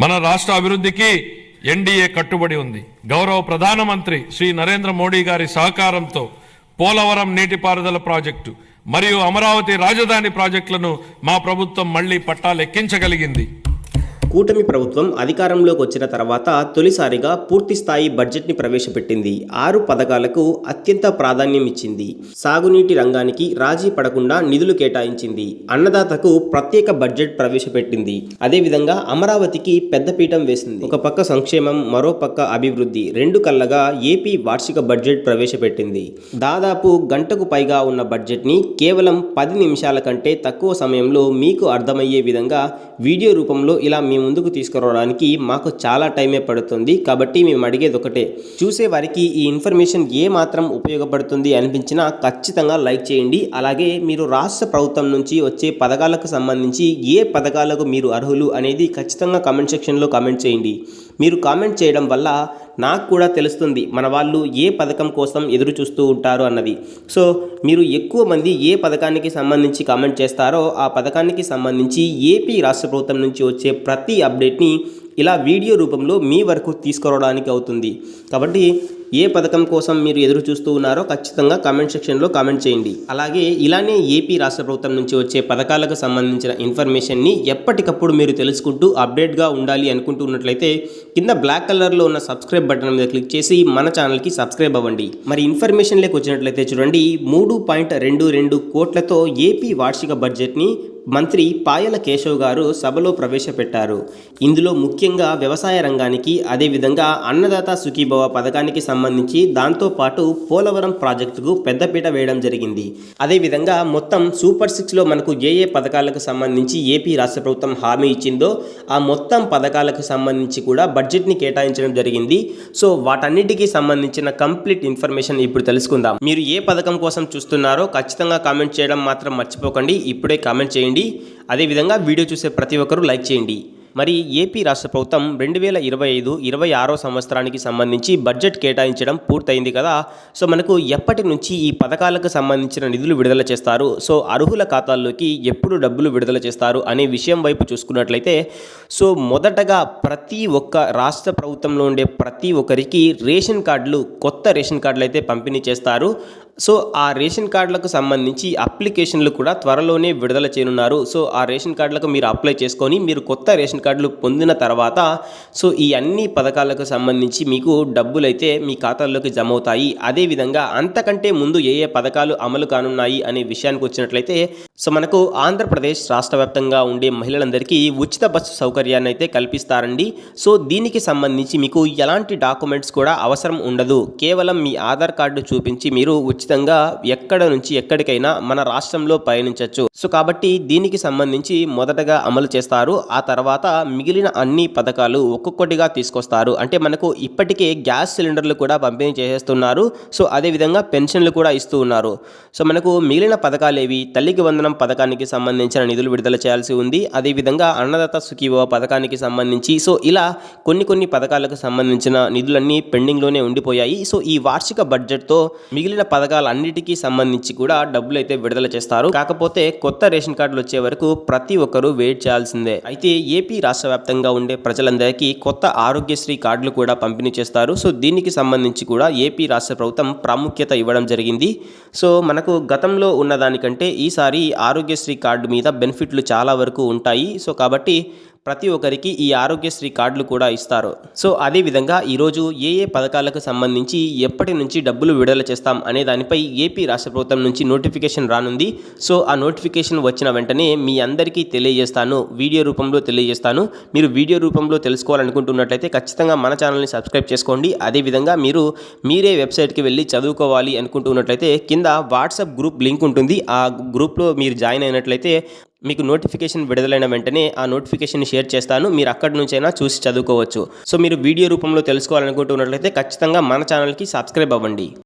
మన రాష్ట్ర అభివృద్ధికి ఎన్డీఏ కట్టుబడి ఉంది. గౌరవ ప్రధానమంత్రి శ్రీ నరేంద్ర మోడీ గారి సహకారంతో పోలవరం నీటిపారుదల ప్రాజెక్టు మరియు అమరావతి రాజధాని ప్రాజెక్టులను మా ప్రభుత్వం మళ్ళీ పట్టాలెక్కించగలిగింది. కూటమి ప్రభుత్వం అధికారంలోకి వచ్చిన తర్వాత తొలిసారిగా పూర్తి స్థాయి బడ్జెట్ని ప్రవేశపెట్టింది. ఆరు పథకాలకు అత్యంత ప్రాధాన్యం ఇచ్చింది. సాగునీటి రంగానికి రాజీ పడకుండా నిధులు కేటాయించింది. అన్నదాతకు ప్రత్యేక బడ్జెట్ ప్రవేశపెట్టింది. అదేవిధంగా అమరావతికి పెద్దపీఠం వేసింది. ఒక పక్క సంక్షేమం మరో పక్క అభివృద్ధి రెండు కళ్ళగా ఏపీ వార్షిక బడ్జెట్ ప్రవేశపెట్టింది. దాదాపు గంటకు పైగా ఉన్న బడ్జెట్ని కేవలం పది నిమిషాల కంటే తక్కువ సమయంలో మీకు అర్థమయ్యే విధంగా వీడియో రూపంలో ఇలా మీ ముందుకు తీసుకురావడానికి మాకు చాలా టైమే పడుతుంది కాబట్టి మేము అడిగేది ఒకటే. చూసే వారికి ఈ ఇన్ఫర్మేషన్ ఏ మాత్రం ఉపయోగపడుతుంది అనిపించినా ఖచ్చితంగా లైక్ చేయండి. అలాగే మీరు రాష్ట్ర ప్రభుత్వం నుంచి వచ్చే పథకాలకు సంబంధించి ఏ పథకాలకు మీరు అర్హులు అనేది ఖచ్చితంగా కమెంట్ సెక్షన్లో కమెంట్ చేయండి. మీరు కామెంట్ చేయడం వల్ల నాకు కూడా తెలుస్తుంది మన వాళ్ళు ఏ పథకం కోసం ఎదురు చూస్తూ ఉంటారు అన్నది. సో మీరు ఎక్కువ మంది ఏ పథకానికి సంబంధించి కామెంట్ చేస్తారో ఆ పథకానికి సంబంధించి ఏపీ రాష్ట్ర ప్రభుత్వం నుంచి వచ్చే ప్రతి అప్డేట్ని ఇలా వీడియో రూపంలో మీ వరకు తీసుకురావడానికి అవుతుంది. కాబట్టి ఏ పథకం కోసం మీరు ఎదురు చూస్తూ ఉన్నారో ఖచ్చితంగా కామెంట్ సెక్షన్లో కామెంట్ చేయండి. అలాగే ఇలానే ఏపీ రాష్ట్ర ప్రభుత్వం నుంచి వచ్చే పథకాలకు సంబంధించిన ఇన్ఫర్మేషన్ని ఎప్పటికప్పుడు మీరు తెలుసుకుంటూ అప్డేట్గా ఉండాలి అనుకుంటున్నట్లయితే కింద బ్లాక్ కలర్లో ఉన్న సబ్స్క్రైబ్ బటన్ మీద క్లిక్ చేసి మన ఛానల్కి సబ్స్క్రైబ్ అవ్వండి. మరి ఇన్ఫర్మేషన్లోకి వచ్చినట్లయితే చూడండి మూడు పాయింట్ రెండు రెండు కోట్లతో ఏపీ వార్షిక బడ్జెట్ని మంత్రి పాయల కేశవ్ గారు సభలో ప్రవేశపెట్టారు. ఇందులో ముఖ్యంగా వ్యవసాయ రంగానికి అదేవిధంగా అన్నదాత సుఖీభవ పథకానికి సంబంధించి దాంతోపాటు పోలవరం ప్రాజెక్టుకు పెద్దపీట వేయడం జరిగింది. అదేవిధంగా మొత్తం సూపర్ సిక్స్లో మనకు ఏ ఏ పథకాలకు సంబంధించి ఏపీ రాష్ట్ర ప్రభుత్వం హామీ ఇచ్చిందో ఆ మొత్తం పథకాలకు సంబంధించి కూడా బడ్జెట్ని కేటాయించడం జరిగింది. సో వాటన్నిటికీ సంబంధించిన కంప్లీట్ ఇన్ఫర్మేషన్ ఇప్పుడు తెలుసుకుందాం. మీరు ఏ పథకం కోసం చూస్తున్నారో ఖచ్చితంగా కామెంట్ చేయడం మాత్రం మర్చిపోకండి. ఇప్పుడే కామెంట్ చేయండి. అదేవిధంగా వీడియో చూసే ప్రతి ఒక్కరూ లైక్ చేయండి. మరి ఏపీ రాష్ట్ర ప్రభుత్వం రెండు వేల ఇరవై ఐదు ఇరవై ఆరో సంవత్సరానికి సంబంధించి బడ్జెట్ కేటాయించడం పూర్తయింది కదా. సో మనకు ఎప్పటి నుంచి ఈ పథకాలకు సంబంధించిన నిధులు విడుదల చేస్తారు? సో అర్హుల ఖాతాల్లోకి ఎప్పుడు డబ్బులు విడుదల చేస్తారు అనే విషయం వైపు చూసుకున్నట్లయితే సో మొదటగా ప్రతి ఒక్క రాష్ట్ర ప్రభుత్వంలో ఉండే ప్రతి ఒక్కరికి రేషన్ కార్డులు కొత్త రేషన్ కార్డులు అయితే పంపిణీ చేస్తారు. సో ఆ రేషన్ కార్డులకు సంబంధించి అప్లికేషన్లు కూడా త్వరలోనే విడుదల చేయనున్నారు. సో ఆ రేషన్ కార్డులకు మీరు అప్లై చేసుకొని మీరు కొత్త రేషన్ కార్డులు పొందిన తర్వాత సో ఈ అన్ని పథకాలకు సంబంధించి మీకు డబ్బులు అయితే మీ ఖాతాల్లోకి జమ అవుతాయి అదేవిధంగా అంతకంటే ముందు ఏ ఏ పథకాలు అమలు కానున్నాయి అనే విషయానికి వచ్చినట్లయితే సో మనకు ఆంధ్రప్రదేశ్ రాష్ట్ర వ్యాప్తంగా ఉండే మహిళలందరికీ ఉచిత బస్సు సౌకర్యాన్ని అయితే కల్పిస్తారండి. సో దీనికి సంబంధించి మీకు ఎలాంటి డాక్యుమెంట్స్ కూడా అవసరం ఉండదు. కేవలం మీ ఆధార్ కార్డు చూపించి మీరు ఉచితంగా ఎక్కడ నుంచి ఎక్కడికైనా మన రాష్ట్రంలో పయనించవచ్చు సో కాబట్టి దీనికి సంబంధించి మొదటగా అమలు చేస్తారు. ఆ తర్వాత మిగిలిన అన్ని పథకాలు ఒక్కొక్కటిగా తీసుకొస్తారు. అంటే మనకు ఇప్పటికే గ్యాస్ సిలిండర్లు కూడా పంపిణీ చేసేస్తున్నారు. సో అదేవిధంగా పెన్షన్లు కూడా ఇస్తూ ఉన్నారు. సో మనకు మిగిలిన పథకాలు ఏవి? తల్లికి వందనం పథకానికి సంబంధించిన నిధులు విడుదల చేయాల్సి ఉంది. అదేవిధంగా అన్నదాత సుఖీభవ పథకానికి సంబంధించి సో ఇలా కొన్ని కొన్ని పథకాలకు సంబంధించిన నిధులన్నీ పెండింగ్లోనే ఉండిపోయాయి. సో ఈ వార్షిక బడ్జెట్తో మిగిలిన పథకాలు పథకాలన్నిటికీ సంబంధించి కూడా డబ్బులు అయితే విడుదల చేస్తారు. కాకపోతే కొత్త రేషన్ కార్డులు వచ్చే వరకు ప్రతి ఒక్కరూ వెయిట్ చేయాల్సిందే. అయితే ఏపీ రాష్ట్ర వ్యాప్తంగా ఉండే ప్రజలందరికీ కొత్త ఆరోగ్యశ్రీ కార్డులు కూడా పంపిణీ చేస్తారు. సో దీనికి సంబంధించి కూడా ఏపీ రాష్ట్ర ప్రభుత్వం ప్రాముఖ్యత ఇవ్వడం జరిగింది. సో మనకు గతంలో ఉన్నదానికంటే ఈసారి ఆరోగ్యశ్రీ కార్డు మీద బెనిఫిట్లు చాలా వరకు ఉంటాయి. సో కాబట్టి ప్రతి ఒక్కరికి ఈ ఆరోగ్యశ్రీ కార్డులు కూడా ఇస్తారు. సో అదేవిధంగా ఈరోజు ఏ ఏ పథకాలకు సంబంధించి ఎప్పటి నుంచి డబ్బులు విడుదల చేస్తాం అనే దానిపై ఏపీ రాష్ట్ర ప్రభుత్వం నుంచి నోటిఫికేషన్ రానుంది. సో ఆ నోటిఫికేషన్ వచ్చిన వెంటనే మీ అందరికీ తెలియజేస్తాను. వీడియో రూపంలో తెలియజేస్తాను. మీరు వీడియో రూపంలో తెలుసుకోవాలనుకుంటున్నట్లయితే ఖచ్చితంగా మన ఛానల్ని సబ్స్క్రైబ్ చేసుకోండి. అదేవిధంగా మీరు మీరే వెబ్సైట్కి వెళ్ళి చదువుకోవాలి అనుకుంటున్నట్లయితే కింద వాట్సాప్ గ్రూప్ లింక్ ఉంటుంది. ఆ గ్రూప్లో మీరు జాయిన్ అయినట్లయితే మీకు నోటిఫికేషన్ విడుదలైన వెంటనే ఆ నోటిఫికేషన్ షేర్ చేస్తాను. మీరు అక్కడి నుంచైనా చూసి చదువుకోవచ్చు. సో మీరు వీడియో రూపంలో తెలుసుకోవాలనుకుంటున్నట్లయితే ఖచ్చితంగా మన ఛానల్కి సబ్స్క్రైబ్ అవ్వండి.